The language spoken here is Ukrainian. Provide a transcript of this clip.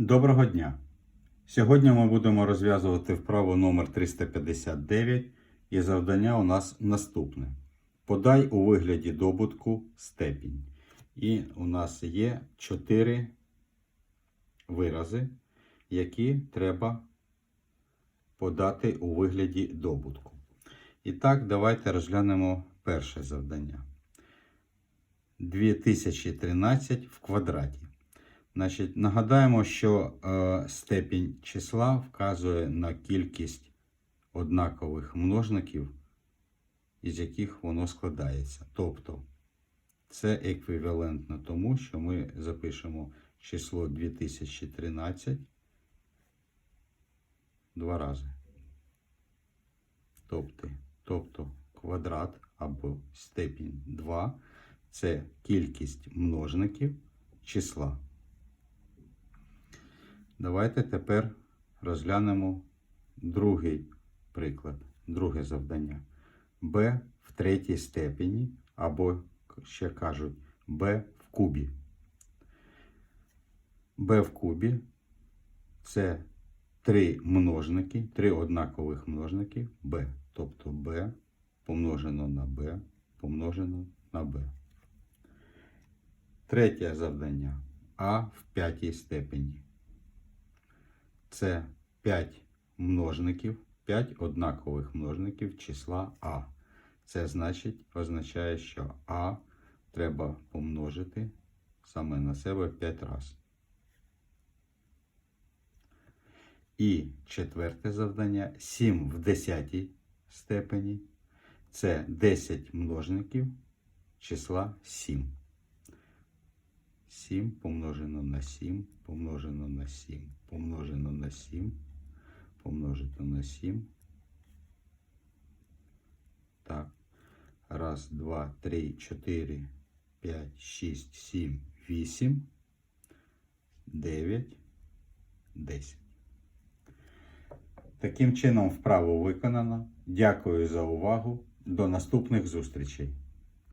Доброго дня! Сьогодні ми будемо розв'язувати вправу номер 359 і завдання у нас наступне. Подай у вигляді добутку степінь. І у нас є 4 вирази, які треба подати у вигляді добутку. І так, давайте розглянемо перше завдання. 2013 в квадраті. Значить, нагадаємо, що е, степінь числа вказує на кількість однакових множників, із яких воно складається. Тобто це еквівалентно тому, що ми запишемо число 2013 два рази. Тобто, тобто квадрат або степінь 2 це кількість множників числа. Давайте тепер розглянемо другий приклад, друге завдання. b в третій степені, або ще кажуть b в кубі. b в кубі це три множники, три однакових множники b. Тобто b помножено на b помножено на b. Третє завдання а в п'ятій степені це 5 множників, 5 однакових множників числа А. Це значить, означає, що А треба помножити саме на себе 5 разів. І четверте завдання 7 в 10 степені. Це 10 множників числа 7. 7 помножено на 7, помножено на 7, помножено на 7, помножити на 7. Так. Раз, два, три, чотири, п'ять, шість, сім, вісім, дев'ять, десять. Таким чином вправо виконано. Дякую за увагу. До наступних зустрічей.